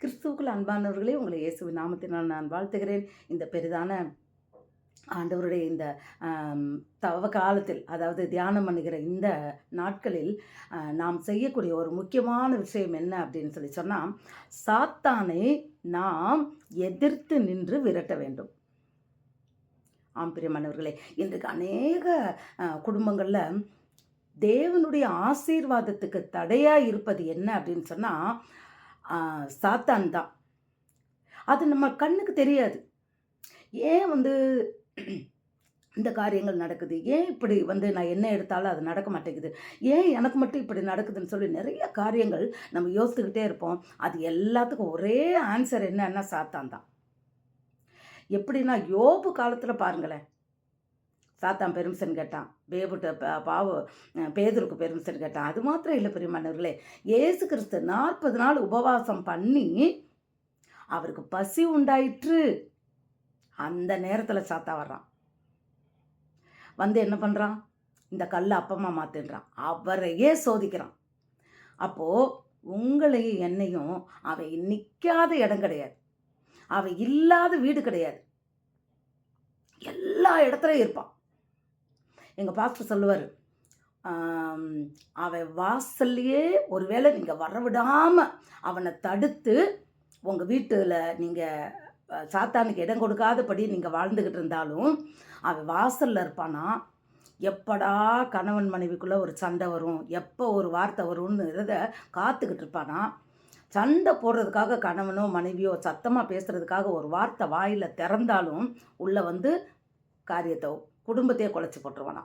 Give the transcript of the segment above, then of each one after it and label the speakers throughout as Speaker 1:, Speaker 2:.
Speaker 1: கிறிஸ்துவுக்குள் அன்பானவர்களே உங்களை இயேசு நாமத்தினால் நான் வாழ்த்துகிறேன். இந்த பெரிதான ஆண்டவருடைய இந்த தவ காலத்தில் அதாவது தியானம் பண்ணுகிற இந்த நாட்களில் நாம் செய்யக்கூடிய ஒரு முக்கியமான விஷயம் என்ன அப்படின்னு சொல்லி சொன்னால் சாத்தானை நாம் எதிர்த்து நின்று விரட்ட வேண்டும். ஆம் பிரியமானவர்களே இன்றைக்கு அநேக குடும்பங்களில் தேவனுடைய ஆசீர்வாதத்துக்கு தடையாக இருப்பது என்ன அப்படின்னு சொன்னால் சாத்தான் தான். அது நம்ம கண்ணுக்கு தெரியாது. ஏன் வந்து இந்த காரியங்கள் நடக்குது? ஏன் இப்படி வந்து நான் என்ன எடுத்தாலும் அது நடக்க மாட்டேங்குது? ஏன் எனக்கு மட்டும் இப்படி நடக்குதுன்னு சொல்லி நிறைய காரியங்கள் நம்ம யோசித்துக்கிட்டே இருப்போம். அது எல்லாத்துக்கும் ஒரே ஆன்சர் என்னன்னா சாத்தான் தான். எப்படின்னா யோபு காலத்தில் பாருங்களேன். சாத்தான் பெருமிசன் கேட்டான். பேபுட்ட ப- பாவு அஹ் பெருமிசன் கேட்டான். அது மாத்திரம் இல்லை பெரியமானவர்களே இயேசு கிறிஸ்து நாற்பது நாள் உபவாசம் பண்ணி அவருக்கு பசி உண்டாயிற்று. அந்த நேரத்தில் சாத்தா வர்றான். வந்து என்ன பண்ணுறான் இந்த கல்லை அப்பமா மாற்றுன்றான் அவரையே சோதிக்கிறான். அப்போது உங்களையும் என்னையும் அவன் நிற்காத இடம் கிடையாது. அவன் இல்லாத வீடு கிடையாது. எல்லா இடத்துலையும் இருப்பான். எங்கள் பாஸ்டர் சொல்லுவார் அவன் வாசல்லையே ஒருவேளை நீங்கள் வரவிடாமல் அவனை தடுத்து உங்கள் வீட்டில் நீங்கள் சாத்தானுக்கு இடம் கொடுக்காதபடி நீங்கள் வாழ்ந்துக்கிட்டு இருந்தாலும் அவன் வாசலில் இருப்பானா? எப்படா கணவன் மனைவிக்குள்ளே ஒரு சண்டை வரும்? எப்போ ஒரு வார்த்தை வரும்னு இதை காத்துக்கிட்டு இருப்பானா? சண்டை போடுறதுக்காக கணவனோ மனைவியோ சத்தமாக பேசுகிறதுக்காக ஒரு வார்த்தை வாயில் திறந்தாலும் உள்ளே வந்து காரியத்தை குடும்பத்தையே குலைச்சி போட்டுருவானா?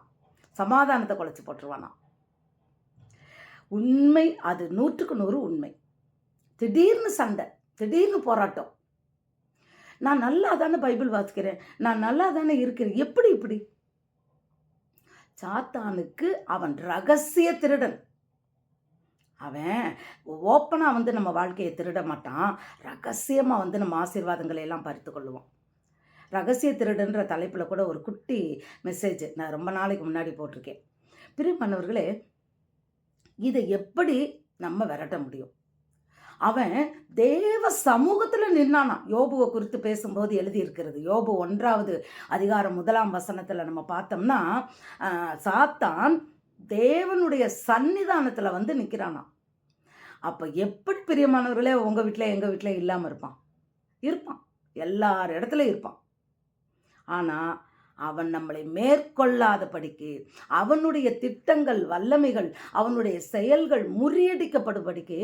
Speaker 1: சமாதானத்தை குலைச்சி போட்டுருவானா? உண்மை அது நூற்றுக்கு நூறு உண்மை. திடீர்னு சண்டை திடீர்னு போராட்டம். நான் நல்லா தானே பைபிள் வாசிக்கிறேன்? நான் நல்லா தானே இருக்கிறேன்? எப்படி இப்படி? சாத்தானுக்கு அவன் ரகசிய திருடன். அவன் ஓப்பனாக வந்து நம்ம வாழ்க்கையை திருட மாட்டான். ரகசியமாக வந்து நம்ம ஆசீர்வாதங்களை எல்லாம் பறித்து கொள்ளுவான். ரகசிய திருடுன்ற தலைப்பில் கூட ஒரு குட்டி மெசேஜ் நான் ரொம்ப நாளைக்கு முன்னாடி போட்டிருக்கேன். பிரியமானவர்களே இதை எப்படி நம்ம விரட்ட முடியும்? அவன் தேவ சமூகத்தில் நின்னானா? யோபுவை குறித்து பேசும்போது எழுதியிருக்கிறது. யோபு ஒன்றாவது அதிகாரம் முதலாம் வசனத்தில் நம்ம பார்த்தோம்னா சாத்தான் தேவனுடைய சன்னிதானத்தில் வந்து நிற்கிறானா அப்போ எப்படி பிரியமானவர்களே உங்கள் வீட்டில் எங்கள் வீட்டில் இல்லாமல் இருப்பான்? இருப்பான். எல்லார் இடத்துலையும் இருப்பான். ஆனால் அவன் நம்மளை மேற்கொள்ளாதபடிக்கு அவனுடைய திட்டங்கள் வல்லமைகள் அவனுடைய செயல்கள் முறியடிக்கப்படும்படிக்கு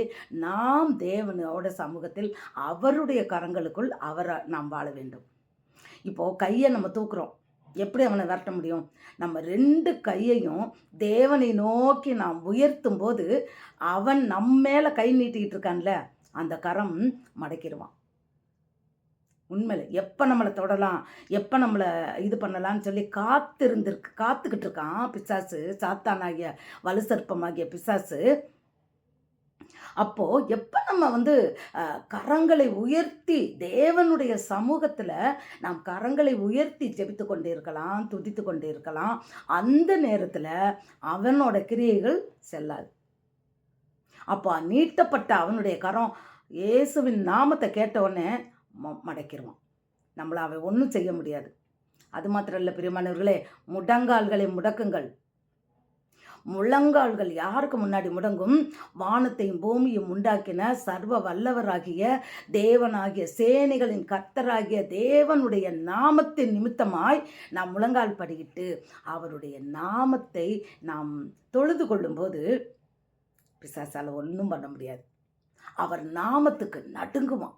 Speaker 1: நாம் தேவனோட சமூகத்தில் அவருடைய கரங்களுக்குள் அவரை நாம் வாழ வேண்டும். இப்போது கையை நம்ம தூக்குறோம். எப்படி அவனை விரட்ட முடியும்? நம்ம ரெண்டு கையையும் தேவனை நோக்கி நாம் உயர்த்தும் போது அவன் நம்ம மேலே கை நீட்டிக்கிட்டு இருக்கான்ல அந்த கரம் மடக்கிடுவான். உண்மையில். எப்போ நம்மளை தொடலாம்? எப்போ நம்மளை இது பண்ணலாம்னு சொல்லி காத்திருந்திருக்கு காத்துக்கிட்டு இருக்கான் பிசாசு சாத்தானாகிய வலுசற்பமாகிய பிசாசு. அப்போது எப்போ நம்ம வந்து கரங்களை உயர்த்தி தேவனுடைய சமூகத்தில் நாம் கரங்களை உயர்த்தி ஜெபித்து கொண்டு இருக்கலாம் துதித்து கொண்டு இருக்கலாம் அந்த நேரத்தில் அவனோட கிரியைகள் செல்லாது. அப்போ நீட்டப்பட்ட அவனுடைய கரம் இயேசுவின் நாமத்தை கேட்ட உடனே ம- மடக்கிடுவான் நம்மளை அவன் ஒன்றும் செய்ய முடியாது. அது மாத்திரம் இல்லை பிரியமானவர்களே முடங்கால்களை முடக்குங்கள். முழங்கால்கள் யாருக்கு முன்னாடி முடங்கும்? வானத்தையும் பூமியும் உண்டாக்கின சர்வ வல்லவராகிய தேவனாகிய சேனைகளின் கர்த்தராகிய தேவனுடைய நாமத்தின் நிமித்தமாய் நாம் முழங்கால் படிக்கிட்டு அவருடைய நாமத்தை நாம் தொழுது கொள்ளும்போது பிசாசால் ஒன்றும் பண்ண முடியாது. அவர் நாமத்துக்கு நடுங்குவான்.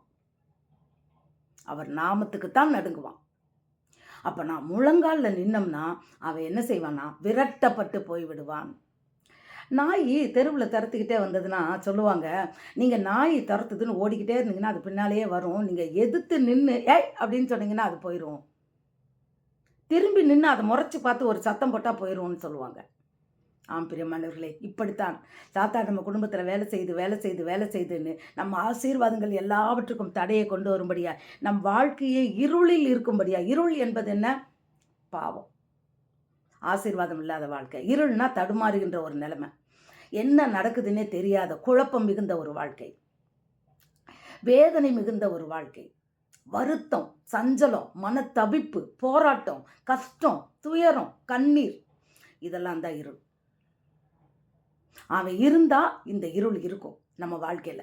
Speaker 1: அவர் நாமத்துக்கு தான் நடுங்குவான். அப்போ நான் முழங்காலில் நின்னோம்னா அவன் என்ன செய்வான்னா விரட்டப்பட்டு போய் விடுவான் நாய் தெருவில் துரத்துக்கிட்டே வந்ததுன்னா சொல்லுவாங்க நீங்கள் நாய் துரத்துதுன்னு ஓடிக்கிட்டே இருந்தீங்கன்னா அது பின்னாலேயே வரும். நீங்கள் எதிர்த்து நின்று ஏய்! அப்படின்னு சொன்னீங்கன்னா அது போயிடும் திரும்பி நின்று அதை முறைச்சி பார்த்து ஒரு சத்தம் போட்டால் போயிடும்னு சொல்லுவாங்க. ஆம் பிரியமானவர்களே இப்படித்தான். சாத்தா நம்ம குடும்பத்தில் வேலை செய்து வேலை செய்து வேலை செய்துன்னு நம்ம ஆசீர்வாதங்கள் எல்லாவற்றுக்கும் தடையை கொண்டு வரும்படியா நம் வாழ்க்கையை இருளில் இருக்கும்படியா இருள் என்பது என்ன? பாவம். ஆசீர்வாதம் இல்லாத வாழ்க்கை. இருள்னா தடுமாறுகின்ற ஒரு நிலைமை. என்ன நடக்குதுன்னே தெரியாத குழப்பம் மிகுந்த ஒரு வாழ்க்கை. வேதனை மிகுந்த ஒரு வாழ்க்கை. வருத்தம் சஞ்சலம் மனத்தவிப்பு போராட்டம் கஷ்டம் துயரம் கண்ணீர் இதெல்லாம் தான் இருள். அவன் இருந்தா இந்த இருள் இருக்கும் நம்ம வாழ்க்கையில.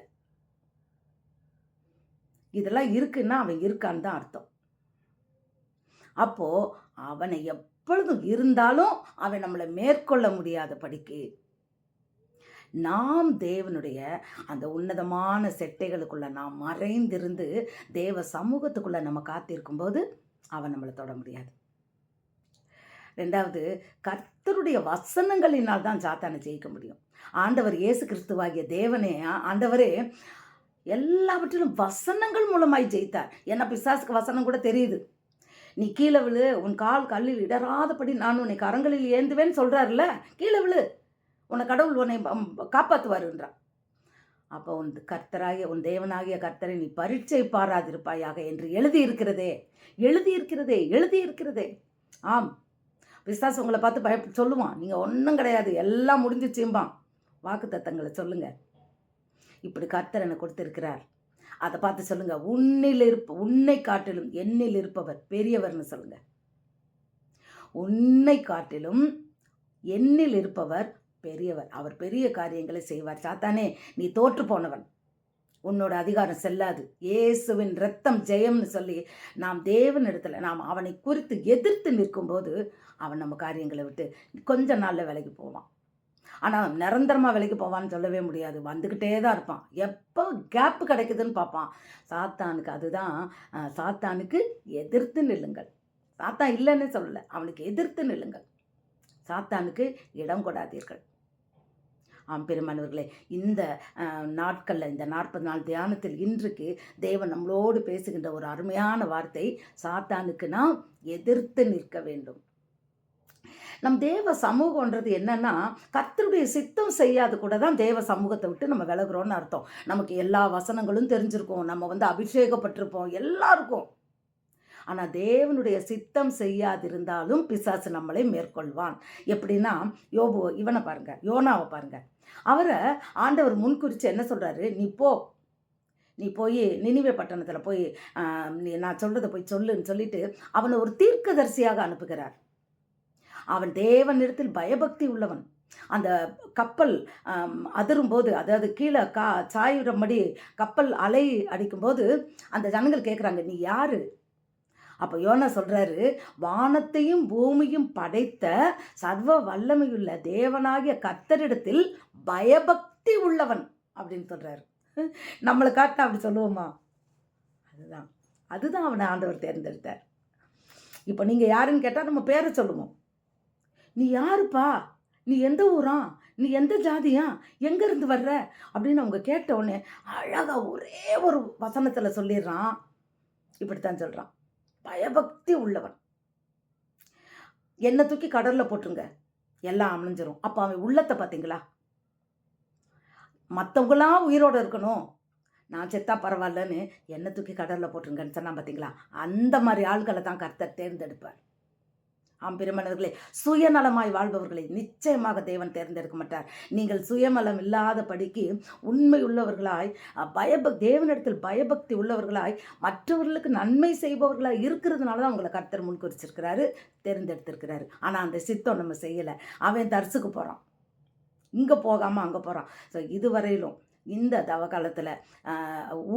Speaker 1: இதெல்லாம் இருக்குன்னா அவன் இருக்கான்னு தான் அர்த்தம். அப்போ அவனை எப்பொழுதும் இருந்தாலும் அவன் நம்மளை மேற்கொள்ள முடியாத படிக்கு. நாம் தேவனுடைய அந்த உன்னதமான செட்டைகளுக்குள்ள நாம் மறைந்திருந்து தேவ சமூகத்துக்குள்ள நம்ம காத்திருக்கும் போது அவன் நம்மளை தொட முடியாது. ரெண்டாவது கர்த்தருடைய வசனங்களினால் தான் சாத்தானை ஜெயிக்க முடியும். ஆண்டவர் இயேசு கிறிஸ்துவாகிய தேவனே ஆண்டவரே எல்லாவற்றிலும் வசனங்கள் மூலமாய் ஜெயித்தார். என்ன பிசாசுக்கு வசனம் கூட தெரியுது. நீ கீழே விழு உன் கால் கல்லில் இடராதபடி நான் உன்னை கரங்களில் ஏந்துவேன்னு சொல்றாருல்ல. கீழே விழு. உன்னை கடவுள் உன்னை காப்பாற்றுவாருன்றான் அப்போ உன் கர்த்தராகிய உன் தேவனாகிய கர்த்தரை நீ பரீட்சை பாராதிருப்பாயாக என்று எழுதியிருக்கிறதே. எழுதியிருக்கிறதே எழுதியிருக்கிறதே. ஆம். பிசாசு உங்களை பார்த்து பய சொல்லுவான். நீங்கள் ஒன்றும் கிடையாது. எல்லாம் முடிஞ்சிச்சும்பான். வாக்கு தத்தங்களை சொல்லுங்க. இப்படி கர்த்தர் என கொடுத்திருக்கிறார். அதை பார்த்து சொல்லுங்க. உன்னில் இருப்ப உன்னை காட்டிலும் என்னில் இருப்பவர் பெரியவர்னு சொல்லுங்க. உன்னை காட்டிலும் என்னில் இருப்பவர் பெரியவர். அவர் பெரிய காரியங்களை செய்வார். சாத்தானே நீ தோற்று போனவன். உன்னோட அதிகாரம் செல்லாது. இயேசுவின் ரத்தம் ஜெயம்னு சொல்லி நாம் தேவனிடத்தில் நாம் அவனை குறித்து எதிர்த்து நிற்கும்போது அவன் நம்ம காரியங்களை விட்டு கொஞ்ச நாளில் விலகி போவான். ஆனால் நிரந்தரமாக விலைக்கு போவான்னு சொல்லவே முடியாது. வந்துக்கிட்டே தான் இருப்பான். எப்போ கேப்பு கிடைக்குதுன்னு பார்ப்பான். சாத்தானுக்கு அதுதான் சாத்தானுக்கு எதிர்த்து நில்லுங்கள். சாத்தான் இல்லைன்னு சொல்லலை. அவனுக்கு எதிர்த்து நில்லுங்கள். சாத்தானுக்கு இடம் கொடாதீர்கள். ஆம் பெருமானவர்களே இந்த நாட்களில் இந்த நாற்பது நாள் தியானத்தில் இன்றைக்கு தேவன் நம்மளோடு பேசுகின்ற ஒரு அருமையான வார்த்தை சாத்தானுக்கு நாம் எதிர்த்து நிற்க வேண்டும். நம் தேவ சமூகன்றது என்னன்னா கத்தருடைய சித்தம் செய்யாது கூட தான் தேவ சமூகத்தை விட்டு நம்ம விலகுறோம்னு அர்த்தம். நமக்கு எல்லா வசனங்களும் தெரிஞ்சிருக்கும். நம்ம வந்து அபிஷேகப்பட்டிருப்போம். எல்லாருக்கும். ஆனால் தேவனுடைய சித்தம் செய்யாதிருந்தாலும் பிசாசு நம்மளை மேற்கொள்வான். எப்படின்னா யோபு இவனை பாருங்க யோனாவை பாருங்க. அவரை ஆண்டவர் முன்குறித்து என்ன சொல்கிறாரு நீ போ. நீ போய் நினிவே பட்டணத்தில் போய் நீ நான் சொல்கிறத போய் சொல்லுன்னு சொல்லிட்டு அவனை ஒரு தீர்க்கதரிசியாக அனுப்புகிறார். அவன் தேவனிடத்தில் பயபக்தி உள்ளவன். அந்த கப்பல் அதிரும்போது அதாவது கீழே கா சாயுறபடி கப்பல் அலை அடிக்கும்போது அந்த ஜனங்கள் கேட்குறாங்க நீ யாரு? அப்போ யோனா சொல்கிறாரு வானத்தையும் பூமியும் படைத்த சர்வ வல்லமையுள்ள தேவனாகிய கத்தரிடத்தில் பயபக்தி உள்ளவன். அப்படின்னு சொல்கிறாரு நம்மளை காட்டினா அப்படி சொல்லுவோமா? அதுதான். அதுதான் அவனை ஆண்டவர் தேர்ந்தெடுத்தார். இப்போ நீங்கள் யாருன்னு கேட்டால் நம்ம பேரை சொல்லுவோம். நீ யாருப்பா? நீ எந்த ஊரா? நீ எந்த ஜாதியா? எங்கேருந்து வர்ற? அப்படின்னு அவங்க கேட்ட உடனே அழகாக ஒரே ஒரு வசனத்தில் சொல்லிடுறான். இப்படித்தான் சொல்கிறான் பயபக்தி உள்ளவன். என்னை தூக்கி கடலில் போட்டுருங்க. எல்லாம் அமைஞ்சிரும். அப்போ அவன் உள்ளத்தை பார்த்தீங்களா மற்றவங்களாம் உயிரோடு இருக்கணும். நான் செத்தா பரவாயில்லன்னு என்னை தூக்கி கடலில் போட்டுருங்கன்னு சொன்னான் பார்த்தீங்களா அந்த மாதிரி ஆள்களை தான் கர்த்தர் தேர்ந்தெடுப்பார். ஆம் சுயநலமாய் வாழ்பவர்களை நிச்சயமாக தேவன் தேர்ந்தெடுக்க மாட்டார். நீங்கள் சுயநலம் இல்லாத படிக்கு உண்மை உள்ளவர்களாய் பயபக் தேவனிடத்தில் பயபக்தி உள்ளவர்களாய் மற்றவர்களுக்கு நன்மை செய்பவர்களாக இருக்கிறதுனால தான் உங்களை கர்த்தர் முன்குறிச்சிருக்கிறாரு தேர்ந்தெடுத்திருக்கிறாரு. ஆனால் அந்த சித்தம் நம்ம செய்யலை. அவன் தரிசுக்கு போகிறான் இங்கே போகாமல் அங்கே போகிறான் ஸோ இதுவரையிலும் இந்த தவ காலத்தில்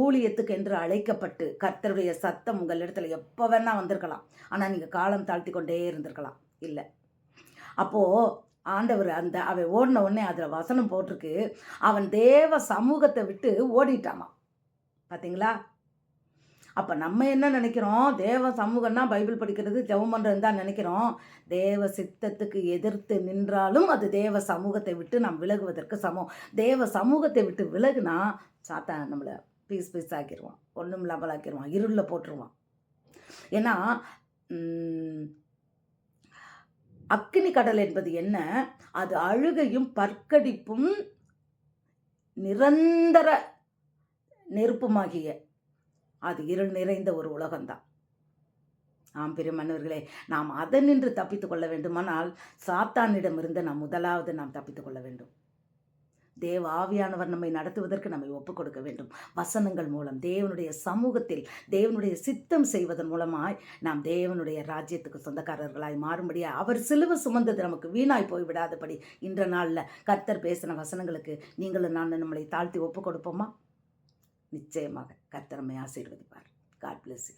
Speaker 1: ஊழியத்துக்கு என்று அழைக்கப்பட்டு கர்த்தருடைய சத்தம் உங்கள் இடத்துல எப்போ வேணால் வந்திருக்கலாம். ஆனால் நீங்கள் காலம் தாழ்த்தி கொண்டே இருந்திருக்கலாம். இல்லை. அப்போது ஆண்டவர் அந்த அவன் ஓடின உடனே அதில் வசனம் போட்டிருக்கு. அவன் தேவ சமூகத்தை விட்டு ஓடிட்டாமா பார்த்தீங்களா அப்போ நம்ம என்ன நினைக்கிறோம்? தேவ சமூகம்னா பைபிள் படிக்கிறது ஜெபம் பண்ணுறது தான் நினைக்கிறோம். தேவ சித்தத்துக்கு எதிர்த்து நின்றாலும் அது தேவ சமூகத்தை விட்டு நாம் விலகுவதற்கு சமம். தேவ சமூகத்தை விட்டு விலகுனா சாத்தான் நம்மளை பீஸ் பீஸ் ஆக்கிடுவான் ஒன்றும் இல்லாமல் ஆக்கிடுவான் இருளில் போட்டுருவான். ஏன்னா அக்னி அக்கினி கடல் என்பது என்ன? அது அழுகையும் பற்கடிப்பும் நிரந்தர நெருப்புமாகிய அது இருள் நிறைந்த ஒரு உலகம்தான். ஆம் பெருமன்னவர்களே நாம் அதனின்று தப்பித்துக் கொள்ள வேண்டுமானால் சாத்தானிடமிருந்து நாம் முதலாவது நாம் தப்பித்துக் கொள்ள வேண்டும். தேவ ஆவியானவர் நம்மை நடத்துவதற்கு நம்மை ஒப்புக் கொடுக்க வேண்டும். வசனங்கள் மூலம் தேவனுடைய சமூகத்தில் தேவனுடைய சித்தம் செய்வதன் மூலமாய் நாம் தேவனுடைய ராஜ்யத்துக்கு சொந்தக்காரர்களாய் மாறும்படியாக அவர் சிலுவை சுமந்தது நமக்கு வீணாய் போய்விடாதபடி இன்ற நாளில் கர்த்தர் பேசின வசனங்களுக்கு நீங்களும் நான் நம்மளை தாழ்த்தி ஒப்புக் கொடுப்போமா? நிச்சயமாக கர்த்தர் ஆசீர்வதிப்பார். God plus